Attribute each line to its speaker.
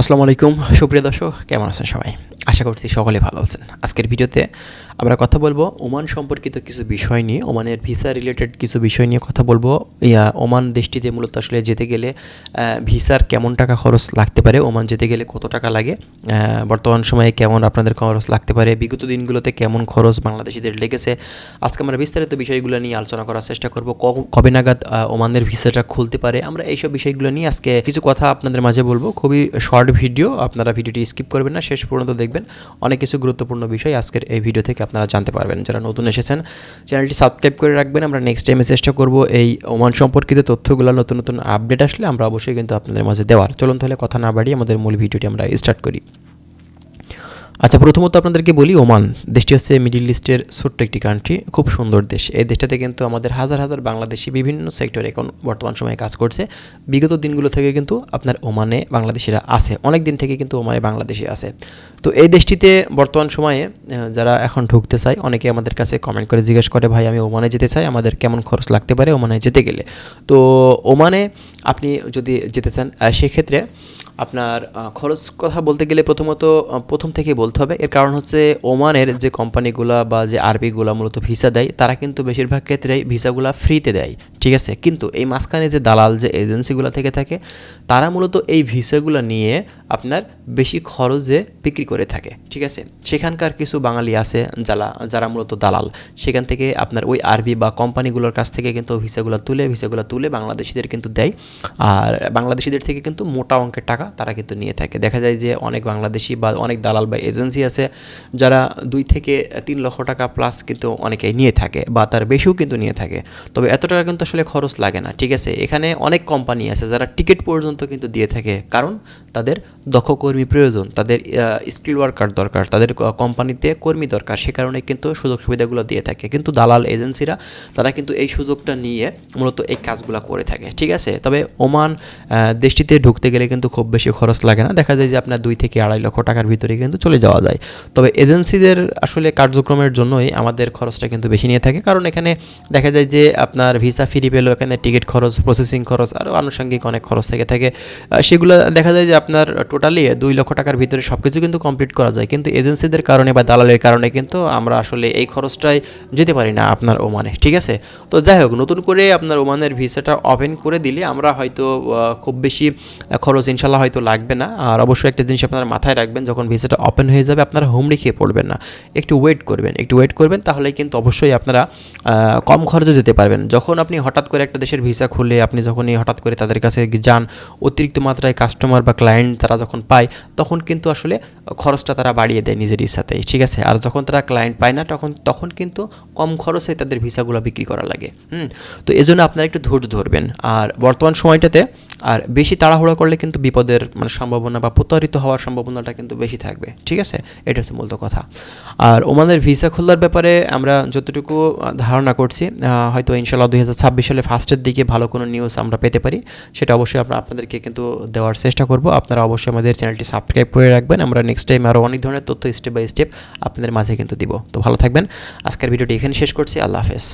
Speaker 1: আসসালামু আলাইকুম। সুপ্রিয় দর্শক কেমন আছেন সবাই? আশা করছি সকলে ভালো আছেন। আজকের ভিডিওতে আমরা কথা বলব ওমান সম্পর্কিত কিছু বিষয় নিয়ে, ওমানের ভিসা রিলেটেড কিছু বিষয় নিয়ে কথা বলব। ইয়া, ওমান দেশটিতে মূলত আসলে যেতে গেলে ভিসার কেমন টাকা খরচ লাগতে পারে, ওমান যেতে গেলে কত টাকা লাগে বর্তমান সময়ে কেমন আপনাদের খরচ লাগতে পারে, বিগত দিনগুলোতে কেমন খরচ বাংলাদেশিদের লেগেছে। আজকে আমরা বিস্তারিত বিষয়গুলো নিয়ে আলোচনা করার চেষ্টা করব কবে নাগাদ ওমানের ভিসাটা খুলতে পারে। আমরা এইসব বিষয়গুলো নিয়ে আজকে কিছু কথা আপনাদের মাঝে বলব, খুবই শর্ট ভিডিও আপনারা ভিডিওটি স্কিপ করবেন না, শেষ পর্যন্ত দেখবেন। অনেক কিছু গুরুত্বপূর্ণ বিষয় আজকের এই ভিডিও থেকে আপনারা জানতে পারবেন। যারা নতুন এসেছেন, চ্যানেলটি সাবস্ক্রাইব করে রাখবেন। আমরা নেক্সট টাইমে চেষ্টা করব এই ওমান সম্পর্কিত তথ্যগুলো, নতুন নতুন আপডেট আসলে আমরা অবশ্যই কিন্তু আপনাদের মাঝে দেওয়ার। চলুন তাহলে কথা না বাড়িয়ে আমাদের মূল ভিডিওটি আমরা স্টার্ট করি। আচ্ছা প্রথমত আপনাদেরকে বলি, ওমান, দেশটি হচ্ছে মিডিল ইস্টের ছোট্ট একটি কান্ট্রি খুব সুন্দর দেশ। এই দেশটাতে কিন্তু আমাদের হাজার হাজার বাংলাদেশি বিভিন্ন সেক্টরে এখন বর্তমান সময়ে কাজ করছে। বিগত দিনগুলো থেকে কিন্তু আপনার ওমানে বাংলাদেশিরা আছে। অনেক দিন থেকে কিন্তু ওমানে বাংলাদেশি আছে। তো এই দেশটিতে বর্তমান সময়ে যারা এখন ঢুকতে চায় অনেকে আমাদের কাছে কমেন্ট করে জিজ্ঞেস করে, ভাই, আমি ওমানে যেতে চাই? আমাদের কেমন খরচ লাগতে পারে ওমানে যেতে গেলে? তো ওমানে আপনি যদি যেতে চান সেক্ষেত্রে আপনার খরচ কথা বলতে গেলে প্রথমত প্রথম থেকে বলতে হবে। এর কারণ হচ্ছে ওমানের যে কোম্পানিগুলো বা যে আরবিগুলো মূলত ভিসা দেয়, তারা কিন্তু বেশিরভাগ ক্ষেত্রেই ভিসাগুলো ফ্রিতে দেয়। ঠিক আছে? কিন্তু এই মাঝখানে যে দালাল যে এজেন্সিগুলো থেকে থাকে, তারা মূলত এই ভিসাগুলো নিয়ে আপনার বেশি খরচে বিক্রি করে থাকে, ঠিক আছে? সেখানকার কিছু বাঙালি আছে যারা যারা মূলত দালাল। সেখান থেকে আপনার ওই আরবি বা কোম্পানিগুলোর কাছ থেকে কিন্তু ভিসাগুলো তুলে ভিসাগুলো তুলে বাংলাদেশিদের কিন্তু দেয়। আর বাংলাদেশিদের থেকে কিন্তু মোটা অঙ্কের টাকা তারা কিন্তু নিয়ে থাকে। দেখা যায় যে অনেক বাংলাদেশি বা অনেক দালাল বা এজেন্সি আছে, যারা দুই থেকে তিন লক্ষ টাকা প্লাস কিন্তু অনেকেই নিয়ে থাকে বা তার বেশিও কিন্তু নিয়ে থাকে। তবে এত টাকা কিন্তু আসলে খরচ লাগে না, ঠিক আছে? এখানে অনেক কোম্পানি আছে যারা টিকিট পর্যন্ত কিন্তু দিয়ে থাকে, কারণ তাদের দক্ষ কর্মী প্রয়োজন, তাদের স্কিল ওয়ার্কার দরকার, তাদের কোম্পানিতে কর্মী দরকার, সে কারণে কিন্তু সুযোগ সুবিধাগুলো দিয়ে থাকে। কিন্তু দালাল এজেন্সিরা তারা কিন্তু এই সুযোগটা নিয়ে মূলত এই কাজগুলো করে থাকে, ঠিক আছে? তবে ওমান দেশটিতে ঢুকতে গেলে কিন্তু খুব বেশি খরচ লাগে না। দেখা যায় যে আপনার দুই থেকে আড়াই লক্ষ টাকার ভিতরে কিন্তু চলে যাওয়া যায়। তবে এজেন্সিদের আসলে কার্যক্রমের জন্যই আমাদের খরচটা কিন্তু বেশি নিয়ে থাকে, কারণ এখানে দেখা যায় যে আপনার ভিসা ফ্রি পেল এখানে টিকিট খরচ প্রসেসিং খরচ আরও আনুষঙ্গিক অনেক খরচ থেকে থাকে। সেগুলো দেখা যায় যে আপনার টোটালি দুই লক্ষ টাকার ভিতরে সব কিছু কিন্তু কমপ্লিট করা যায়। কিন্তু এজেন্সিদের কারণে বা দালালের কারণে কিন্তু আমরা আসলে এই খরচটাই যেতে পারি না আপনার ওমানে, ঠিক আছে? তো যাই হোক, নতুন করে আপনার ওমানের ভিসাটা ওপেন করে দিলে আমরা হয়তো খুব বেশি খরচ ইনশাল্লাহ হয়তো লাগবে না। আর অবশ্যই একটা জিনিস আপনারা মাথায় রাখবেন, যখন ভিসাটা ওপেন হয়ে যাবে আপনারা হোম খেয়ে পড়বেন না। একটু ওয়েট করবেন, একটু ওয়েট করবেন তাহলে কিন্তু অবশ্যই আপনারা কম খরচে যেতে পারবেন। যখন আপনি হঠাৎ করে একটা দেশের ভিসা খুলে আপনি যখনই হঠাৎ করে তাদের কাছে যান, অতিরিক্ত মাত্রায় কাস্টমার বা ক্লায়েন্ট তারা যখন পায়, তখন কিন্তু আসলে খরচটা তারা বাড়িয়ে দেয় নিজের ইচ্ছাতেই ঠিক আছে? আর যখন তারা ক্লায়েন্ট পায় না, তখন তখন কিন্তু কম খরচে তাদের ভিসাগুলো বিক্রি করা লাগে, হুম? তো এজন্য আপনারা একটু ধৈর্য ধরবেন। আর বর্তমান সময়টাতে, আর বেশি তাড়াহুড়া করলে কিন্তু বিপদের মানে সম্ভাবনা বা প্রতারিত হওয়ার সম্ভাবনাটা কিন্তু বেশি থাকবে, ঠিক আছে? এটা হচ্ছে মূলত কথা। আর ওমানের ভিসা খোলার ব্যাপারে আমরা যতটুকু ধারণা করছি হয়তো ইনশাল্লাহ দুই হাজার ছাব্বিশ সালে ফার্স্টের দিকে ভালো কোনো নিউজ আমরা পেতে পারি, সেটা অবশ্যই আমরা আপনাদেরকে কিন্তু দেওয়ার চেষ্টা করব। আপনারা অবশ্যই আমাদের চ্যানেলটি সাবস্ক্রাইব করে রাখবেন। আমরা নেক্সট টাইম আরও অনেক ধরনের তথ্য স্টেপ বাই স্টেপ আপনাদের মাঝে কিন্তু দিব। তো ভালো থাকবেন। আজকের ভিডিওটি এখানে শেষ করছি। আল্লাহ হাফেজ।